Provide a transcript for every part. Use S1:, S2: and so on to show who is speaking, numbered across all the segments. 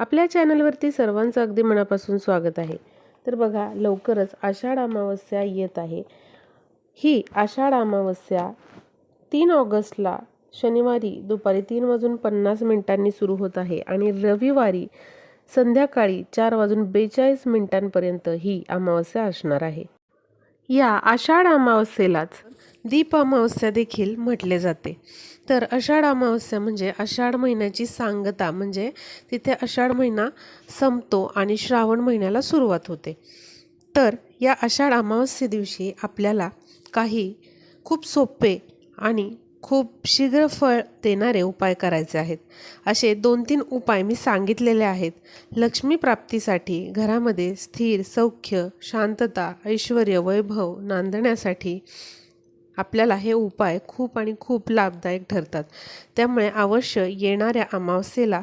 S1: आपल्या चॅनलवरती सर्वांचं अगदी मनापासून स्वागत आहे. तर बघा लवकरच आषाढ अमावस्या येत आहे. ही आषाढ अमावस्या तीन ऑगस्टला शनिवारी दुपारी तीन वाजून पन्नास मिनिटांनी सुरू होत आहे आणि रविवारी संध्याकाळी चार वाजून बेचाळीस मिनिटांपर्यंत ही अमावस्या असणार आहे. या आषाढ अमावस्येलाच दीप अमावस्या देखील म्हटले जाते. तर आषाढ अमावस्या म्हणजे आषाढ महिन्याची सांगता म्हणजे तिथे आषाढ महिना संपतो आणि श्रावण महिन्याला सुरुवात होते. तर या आषाढ अमावस्ये दिवशी आपल्याला काही खूप सोपे आणि खूप शीघ्र फळ देणारे उपाय करायचे आहेत. असे दोन तीन उपाय मी सांगितलेले आहेत. लक्ष्मी प्राप्तीसाठी घरामध्ये स्थिर सौख्य शांतता ऐश्वर वैभव नांदण्यासाठी आपल्याला हे उपाय खूप आणि खूप लाभदायक ठरतात. त्यामुळे अवश्य येणाऱ्या अमावस्येला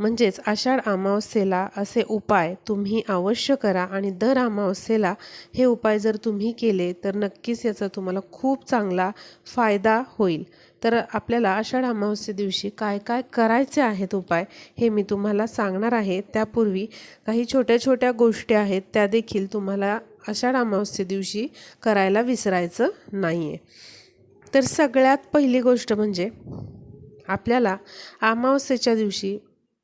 S1: म्हणजेच आषाढ अमावस्येला असे उपाय तुम्ही अवश्य करा आणि दर अमावस्येला हे उपाय जर तुम्ही केले तर नक्कीच याचा तुम्हाला खूप चांगला फायदा होईल. तर आपल्याला आषाढ अमावस्ये दिवशी काय काय करायचे आहेत उपाय हे मी तुम्हाला सांगणार आहे. त्यापूर्वी काही छोट्या छोट्या गोष्टी आहेत त्या देखील तुम्हाला आषाढ अमावस्ये दिवशी करायला विसरायचं नाही आहे तर सगळ्यात पहिली गोष्ट म्हणजे आपल्याला अमावस्येच्या दिवशी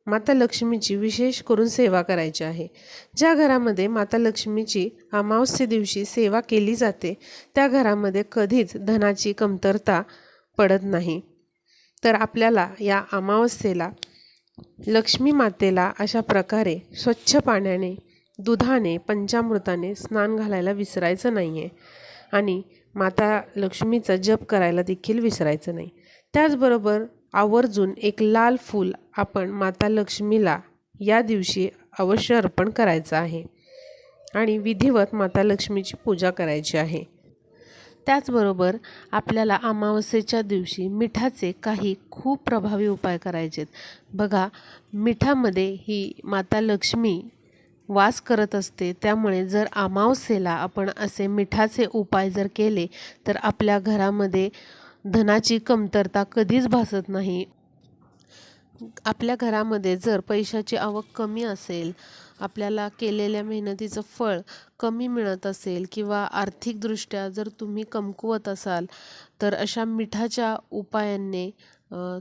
S1: माता लक्ष्मीची विशेष करून सेवा करायची आहे. ज्या घरामध्ये माता लक्ष्मीची अमावस्ये दिवशी सेवा केली जाते त्या घरामध्ये कधीच धनाची कमतरता पडत नाही. तर आपल्याला या अमावस्येला लक्ष्मी मातेला अशा प्रकारे स्वच्छ पाण्याने दुधाने पंचामृताने स्नान घालायला विसरायचं नाही आहे आणि माता लक्ष्मीचा जप करायला देखील विसरायचं नाही. त्याचबरोबर आवर्जून एक लाल फूल आपण माता लक्ष्मीला या दिवशी अवश्य अर्पण करायचं आहे. आणि विधिवत माता लक्ष्मीची पूजा करायची आहे. त्याचबरोबर आपल्याला अमावस्येच्या दिवशी मिठाचे काही खूप प्रभावी उपाय करायचे आहेत बघा मिठामध्ये ही माता लक्ष्मी वास करत असते. त्यामुळे जर अमावस्येला आपण असे मिठाचे उपाय जर केले तर आपल्या घरामध्ये धनाची कमतरता कधीच भासत नाही. आपल्या घरामध्ये जर पैशाची आवक कमी असेल आपल्याला केलेल्या मेहनतीचं फळ कमी मिळत असेल किंवा आर्थिकदृष्ट्या जर तुम्ही कमकुवत असाल तर अशा मिठाच्या उपायांनी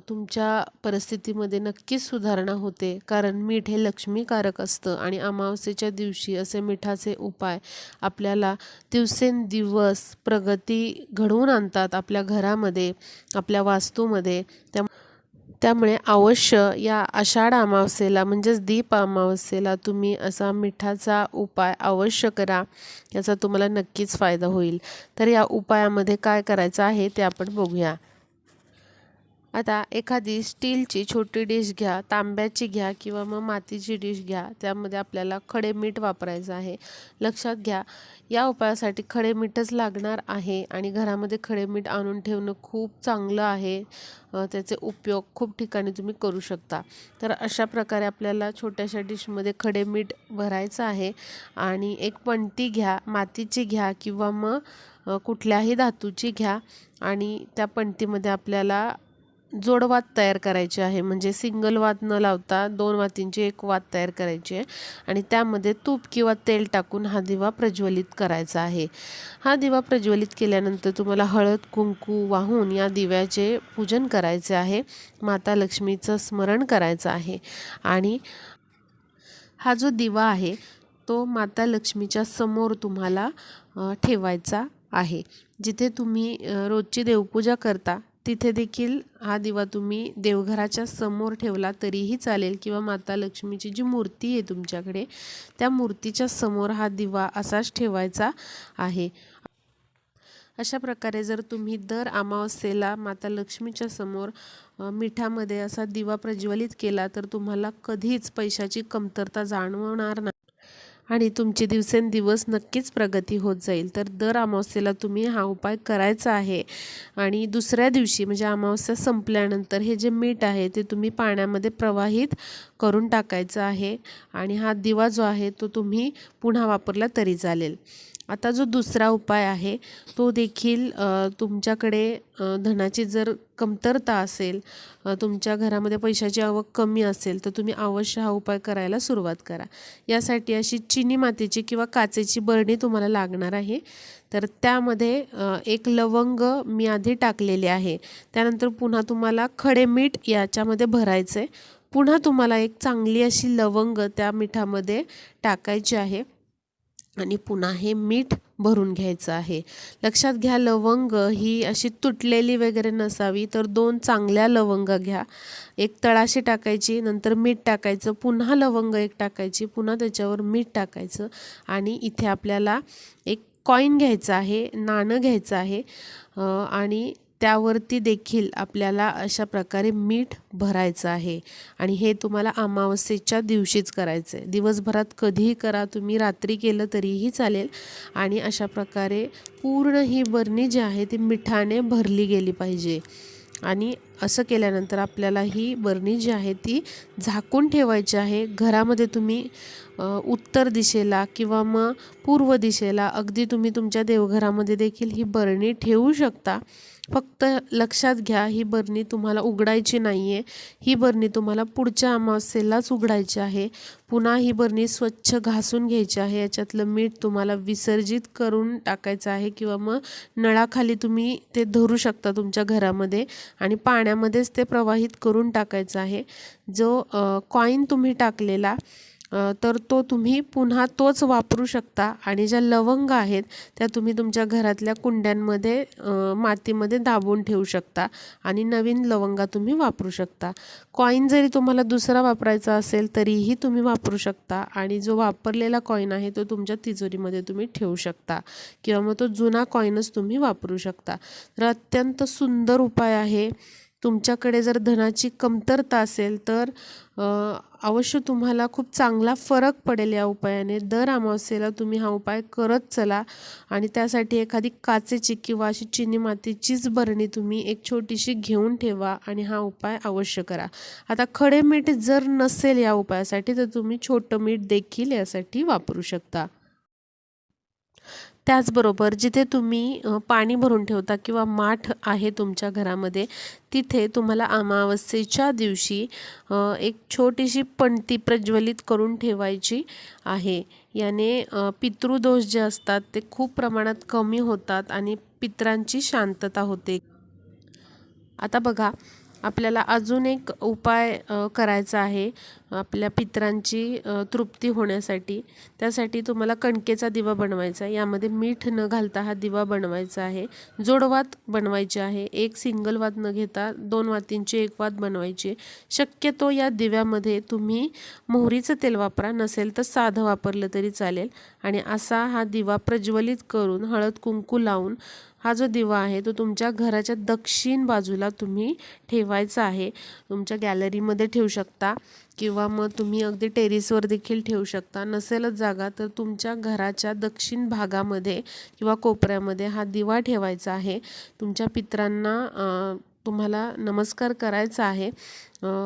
S1: तुमच्या परिस्थितीमध्ये नक्कीच सुधारणा होते. कारण मीठ हे लक्ष्मीकारक असतं आणि अमावस्येच्या दिवशी असे मिठाचे उपाय आपल्याला दिवसेंदिवस प्रगती घडवून आणतात आपल्या घरामध्ये आपल्या वास्तूमध्ये. त्या त्यामुळे अवश्य या आषाढ अमावस्येला म्हणजेच दीप अमावस्येला तुम्ही असा मिठाचा उपाय अवश्य करा याचा तुम्हाला नक्कीच फायदा होईल. तर या उपायामध्ये काय करायचं आहे ते आपण बघूया. आता एखादी स्टीलची छोटी डिश घ्या तांब्याची घ्या किंवा मग मातीची डिश घ्या त्यामध्ये आपल्याला खडे मीठ वापरायचं आहे. लक्षात घ्या या उपायासाठी खडे मीठच लागणार आहे आणि घरामध्ये खडे मीठ आणून ठेवणं खूप चांगलं आहे. त्याचे उपयोग खूप ठिकाणी तुम्ही करू शकता. तर अशा प्रकारे आपल्याला छोट्याशा डिशमध्ये खडे मीठ भरायचं आहे आणि एक पणती घ्या मातीची घ्या किंवा मग कुठल्याही धातूची घ्या आणि त्या पणतीमध्ये आपल्याला जोडवात तयार करायचे आहे. म्हणजे सिंगल वात न लावता दोन वातींची एक वात तयार करायची आहे. आणि त्यामध्ये तूप किंवा तेल टाकून हा दिवा प्रज्वलित करायचा आहे. हा दिवा प्रज्वलित केल्यानंतर तुम्हाला हळद कुंकू वाहून या दिव्याचे पूजन करायचे आहे. माता लक्ष्मीचं स्मरण करायचं आहे. आणि हा जो दिवा आहे तो माता लक्ष्मीच्या समोर तुम्हाला ठेवायचा आहे. जिथे तुम्ही रोजची देवपूजा करता तिथे देखील हा दिवा तुम्ही देवघराच्या समोर ठेवला तरीही चालेल किंवा माता लक्ष्मीची जी मूर्ती आहे तुमच्याकडे त्या मूर्तीच्या समोर हा दिवा असाच ठेवायचा आहे. अशा प्रकारे जर तुम्ही दर अमावस्येला माता लक्ष्मीच्या समोर मिठामध्ये असा दिवा प्रज्वलित केला तर तुम्हाला कधीच पैशाची कमतरता जाणवणार नाही. आणि तुमची दिवसेंदिवस नक्कीच प्रगती होत जाईल. तर दर अमावस्येला तुम्ही हा उपाय करायचा आहे. आणि दुसऱ्या दिवशी म्हणजे अमावस्या संपल्यानंतर हे जे मीठ आहे ते तुम्ही पाण्यामध्ये प्रवाहित करून टाकायचं आहे. आणि हा दिवा जो आहे तो तुम्ही पुन्हा वापरला तरी चालेल. आता जो दुसरा उपाय आहे तो देखील तुमच्याकडे धनाची जर कमतरता असेल तुमच्या घरामध्ये पैशाची आवक कमी असेल तर तुम्ही अवश्य हा उपाय करायला सुरुवात करा. यासाठी अशी चिनी मातीची किंवा काचेची बरणी तुम्हाला लागणार आहे. तर त्यामध्ये एक लवंग मी आधी टाकलेले आहे. त्यानंतर पुन्हा तुम्हाला खडे मीठ याच्यामध्ये भरायचं आहे पुन्हा तुम्हाला एक चांगली अशी लवंग त्या मिठामध्ये टाकायची आहे. आणि पुन्हा हे मीठ भरून घ्यायचं आहे. लक्षात घ्या लवंग ही अशी तुटलेली वगैरे नसावी तर दोन चांगल्या लवंग घ्या. एक तळाशी टाकायची नंतर मीठ टाकायचं पुन्हा लवंग एक टाकायची पुन्हा त्याच्यावर मीठ टाकायचं आणि इथे आपल्याला एक कॉईन घ्यायचं आहे नाणं घ्यायचं आहे. आणि त्यावरती देखील आपल्याला अशा प्रकारे मीठ भरायचं आहे. आणि हे तुम्हाला अमावस्येच्या दिवशीच करायचं आहे दिवसभरात कधीही करा तुम्ही रात्री केलं तरीही चालेल. आणि अशा प्रकारे पूर्ण ही बरणी जी आहे ती मिठाने भरली गेली पाहिजे. आणि असं केल्यानंतर आपल्याला ही बरणी जी आहे ती झाकून ठेवायची आहे. घरामध्ये तुम्ही उत्तर दिशेला किंवा मग पूर्व दिशेला अगदी तुम्ही तुमच्या देवघरामध्ये देखील ही बरणी ठेवू शकता. फक्त लक्षात घ्या ही बरणी तुम्हाला उघडायची नाही आहे ही बरणी तुम्हाला पुढच्या अमावस्येलाच उघडायची आहे. पुन्हा ही बरणी स्वच्छ घासून घ्यायची आहे. याच्यातलं मीठ तुम्हाला विसर्जित करून टाकायचं आहे किंवा मग नळाखाली तुम्ही ते धरू शकता तुमच्या घरामध्ये आणि पाण्यामध्येच ते प्रवाहित करून टाकायचं आहे. जो कॉईन तुम्ही टाकलेला तर तो तुम्ही पुन्हा तोच वापरू शकता. आणि ज्या लवंग आहेत त्या तुम्ही तुमच्या घरातल्या कुंड्यांमध्ये मातीमध्ये दाबून ठेवू शकता. आणि नवीन लवंगा तुम्ही वापरू शकता. कॉईन जरी तुम्हाला दुसरा वापरायचा असेल तरीही तुम्ही वापरू शकता. आणि जो वापरलेला कॉईन आहे तो तुमच्या तिजोरीमध्ये तुम्ही ठेवू शकता. किंवा मग तो जुना कॉईनच तुम्ही वापरू शकता. तर अत्यंत सुंदर उपाय आहे. तुमच्याकडे जर धनाची कमतरता असेल तर अवश्य तुम्हाला खूप चांगला फरक पडेल या उपायाने. दर अमावस्येला तुम्ही हा उपाय करत चला आणि त्यासाठी एखादी काचेची किंवा अशी चिनी मातीचीच बरणी तुम्ही एक छोटीशी घेऊन ठेवा आणि हा उपाय अवश्य करा. आता खडे मीठ जर नसेल या उपायासाठी तर तुम्ही छोटं मीठ देखील यासाठी वापरू शकता. त्याचबरोबर जिथे तुम्ही पाणी भरून ठेवता किंवा माठ आहे तुमच्या घरामध्ये तिथे तुम्हाला अमावस्येच्या दिवशी एक छोटीशी पणती प्रज्वलित करून ठेवायची आहे. याने पितृदोष जे असतात ते खूप प्रमाणात कमी होतात आणि पितरांची शांतता होते. आता बघा आपल्याला अजून एक उपाय करायचा आहे आपल्या पितरांची तृप्ती होण्यासाठी. त्यासाठी तुम्हाला कणकेचा दिवा बनवायचा आहे. यामध्ये मीठ न घालता हा दिवा बनवायचा आहे. जोडवात बनवायची आहे. एक सिंगल वात न घेता दोन वातींची एक वात बनवायची आहे. शक्यतो या दिव्यामध्ये तुम्ही मोहरीचं तेल वापरा. नसेल तर साधं वापरलं तरी चालेल. आणि असा हा दिवा प्रज्वलित करून हळद कुंकू लावून हा जो दिवा आहे तो तुमच्या घराच्या दक्षिण बाजूला तुम्ही ठेवायचा आहे. तुमच्या गॅलरीमध्ये ठेवू शकता किंवा मग तुम्ही अगदी टेरेसवर देखील ठेवू शकता. नसेलच जागा तर तुमच्या घराच्या दक्षिण भागामध्ये किंवा कोपऱ्यामध्ये हा दिवा ठेवायचा आहे. तुमच्या पितरांना तुम्हाला नमस्कार करायचा आहे.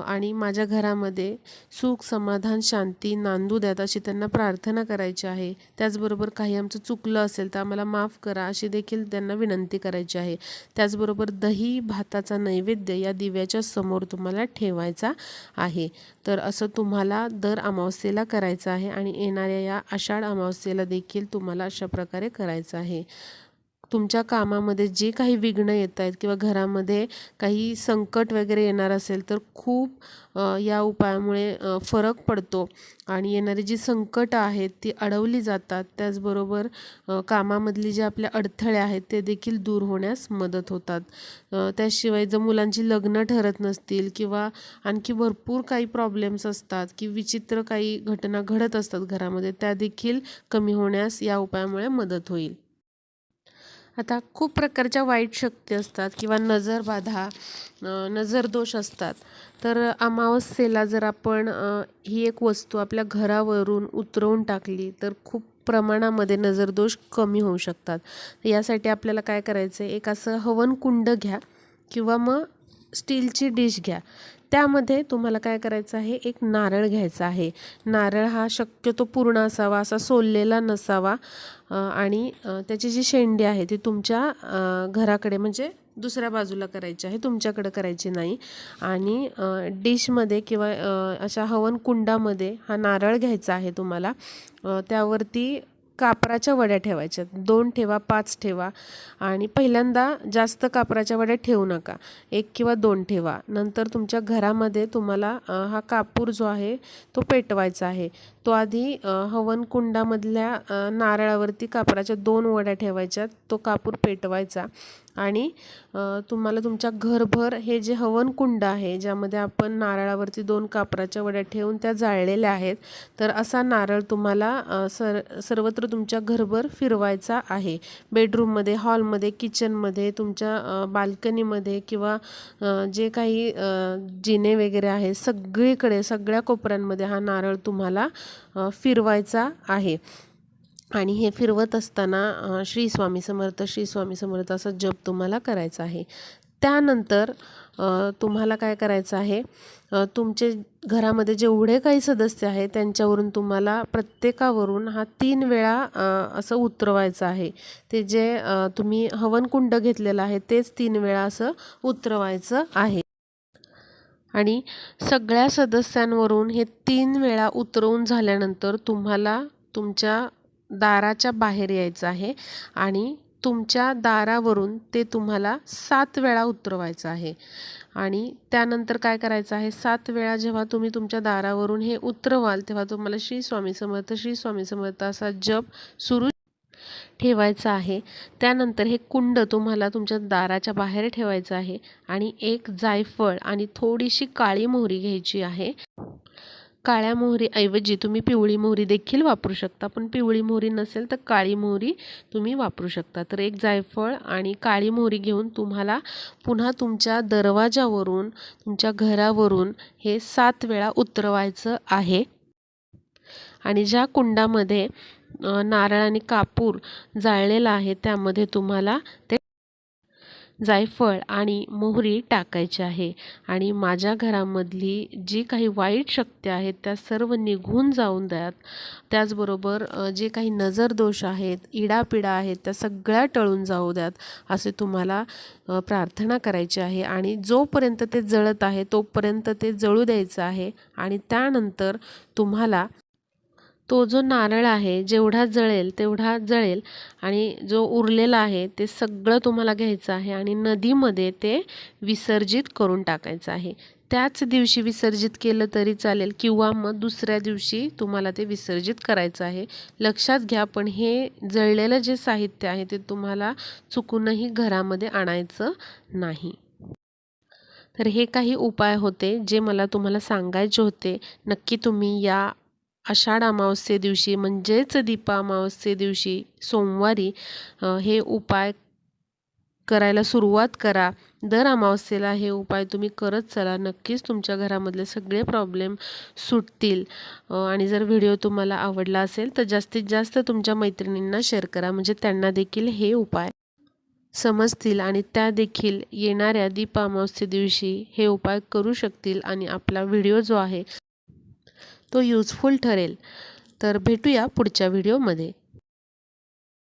S1: आणि माझ्या घरामध्ये सुख समाधान शांती नांदू द्यात अशी त्यांना प्रार्थना करायची आहे. त्याचबरोबर काही आमचं चुकलं असेल तर आम्हाला माफ करा अशी देखील त्यांना विनंती करायची आहे. त्याचबरोबर दही भाताचा नैवेद्य या दिव्याच्या समोर तुम्हाला ठेवायचा आहे. तर असं तुम्हाला दर अमावस्येला करायचं आहे आणि येणाऱ्या या आषाढ अमावस्येला देखील तुम्हाला अशा प्रकारे करायचं आहे. तुमच्या कामामध्ये जे काही विघ्न येत आहेत किंवा घरामध्ये काही संकट वगैरे येणार असेल तर खूप या उपायामुळे फरक पडतो. आणि येणारी जी संकटं आहेत ती अडवली जातात. त्याचबरोबर कामामधली जे आपल्या अडथळे आहेत ते देखील दूर होण्यास मदत होतात. त्याशिवाय जर मुलांची लग्न ठरत नसतील किंवा आणखी भरपूर काही प्रॉब्लेम्स असतात की विचित्र काही घटना घडत असतात घरामध्ये त्या देखील कमी होण्यास या उपायामुळे मदत होईल. आता खूप प्रकारच्या वाईट शक्ती असतात किंवा नजरबाधा नजरदोष असतात. तर अमावस्येला जर आपण ही एक वस्तू आपल्या घरावरून उतरवून टाकली तर खूप प्रमाणामध्ये नजरदोष कमी होऊ शकतात. यासाठी आपल्याला काय करायचं आहे एक असं हवन कुंड घ्या किंवा मग स्टीलची डिश घ्या. त्यामध्ये तुम्हाला काय करायचं आहे? एक नारळ घ्यायचा आहे. नारळ हा शक्यतो पूर्ण असावा असा सोललेला नसावा. आणि त्याची जी शेंडी आहे ती तुमच्या घराकडे म्हणजे दुसऱ्या बाजूला करायची आहे. तुमच्याकडे करायची नाही. आणि डिशमध्ये किंवा अशा हवन कुंडामध्ये हा नारळ घ्यायचा आहे तुम्हाला. त्यावरती कापराच्या वड्या ठेवायच्या. दोन ठेवा पाच ठेवा आणि पहिल्यांदा जास्त कापराच्या वड्या ठेवू नका. एक किंवा दोन ठेवा. नंतर तुमच्या घरामध्ये तुम्हाला हा कापूर जो आहे तो पेटवायचा आहे. तो आधी हवनकुंडामधल्या हवन कुंडामधल्या नारळावरती कापराच्या दोन वड्या ठेवायच्या. तो कापूर पेटवायचा आणि तुम्हाला तुमच्या घरभर हे जे हवन कुंड आहे ज्यामध्ये आपण नारळावरती दोन कापराच्या वड्या ठेवून त्या जाळलेल्या आहेत तर असा नारळ तुम्हाला सर सर्वत्र तुमच्या घरभर फिरवायचा आहे. बेडरूममध्ये हॉलमध्ये किचनमध्ये तुमच्या बाल्कनीमध्ये किंवा जे काही जिने वगैरे आहे सगळीकडे सगळ्या कोपऱ्यांमध्ये हा नारळ तुम्हाला फिरवायचा आहे. आणि हे फिरवत असताना श्री स्वामी समर्थ श्री स्वामी समर्थ असा जप तुम्हाला करायचा आहे. त्यानंतर तुम्हाला काय करायचं आहे? तुमचे घरामध्ये जेवढे काही सदस्य आहेत त्यांच्यावरून तुम्हाला प्रत्येकावरून हा तीन वेळा असं उतरवायचं आहे. ते जे तुम्ही हवनकुंड घेतलेलं आहे तेच तीन वेळा असं उतरवायचं आहे. आणि सगळ्या सदस्यांवरून हे तीन वेळा उतरवून झाल्यानंतर तुम्हाला तुमच्या दाराच्या बाहेर यायचं आहे आणि तुमच्या दारावरून ते तुम्हाला सात वेळा उतरवायचं आहे. आणि त्यानंतर काय करायचं आहे? सात वेळा जेव्हा तुम्ही तुमच्या दारावरून हे उतरवाल तेव्हा तुम्हाला श्री स्वामी समर्थ श्री स्वामी समर्थ असा जप सुरू ठेवायचं आहे. त्यानंतर हे कुंड तुम्हाला तुमच्या दाराच्या बाहेर ठेवायचं आहे आणि एक जायफळ आणि थोडीशी काळी मोहरी घ्यायची आहे. काळ्या मोहरीऐवजी तुम्ही पिवळी मोहरी देखील वापरू शकता. पण पिवळी मोहरी नसेल तर काळी मोहरी तुम्ही वापरू शकता. तर एक जायफळ आणि काळी मोहरी घेऊन तुम्हाला पुन्हा तुमच्या दरवाजावरून तुमच्या घरावरून हे सात वेळा उतरवायचं आहे. आणि ज्या कुंडामध्ये नारळ आणि कापूर जाळलेला आहे त्यामध्ये तुम्हाला ते जायफळ आणि मोहरी टाकायची आहे. आणि माझ्या घरामधली जी काही वाईट शक्ती आहेत त्या सर्व निघून जाऊन द्यात. त्याचबरोबर जे काही नजर दोष आहेत इडापिडा आहेत त्या सगळ्या टळून जाऊ द्यात असे तुम्हाला प्रार्थना करायची आहे. आणि जोपर्यंत ते जळत आहे तोपर्यंत ते जळू द्यायचं आहे. आणि त्यानंतर तुम्हाला तो जो नारळ आहे जेवढा जळेल तेवढा जळेल आणि जो उरलेला आहे ते सगळं तुम्हाला घ्यायचं आहे आणि नदीमध्ये ते विसर्जित करून टाकायचं आहे. त्याच दिवशी विसर्जित केलं तरी चालेल किंवा मग दुसऱ्या दिवशी तुम्हाला ते विसर्जित करायचं आहे. लक्षात घ्या पण हे जळलेलं जे साहित्य आहे ते तुम्हाला चुकूनही घरामध्ये आणायचं नाही. तर हे काही उपाय होते जे मला तुम्हाला सांगायचे होते. नक्की तुम्ही या आषाढ अमावस्ये दिवशी म्हणजेच दीपा अमावस्ये दिवशी सोमवारी हे उपाय करायला सुरुवात करा. दर अमावस्येला हे उपाय तुम्ही करत चला. नक्कीच तुमच्या घरामधले सगळे प्रॉब्लेम सुटतील. आणि जर व्हिडिओ तुम्हाला आवडला असेल तर जास्तीत जास्त तुमच्या मैत्रिणींना शेअर करा. म्हणजे त्यांना देखील हे उपाय समजतील आणि त्या देखील येणाऱ्या दीप अमावस्ये दिवशी हे उपाय करू शकतील आणि आपला व्हिडिओ जो आहे तो यूजफुल ठरेल. तर भेटूया पुढच्या व्हिडिओमध्ये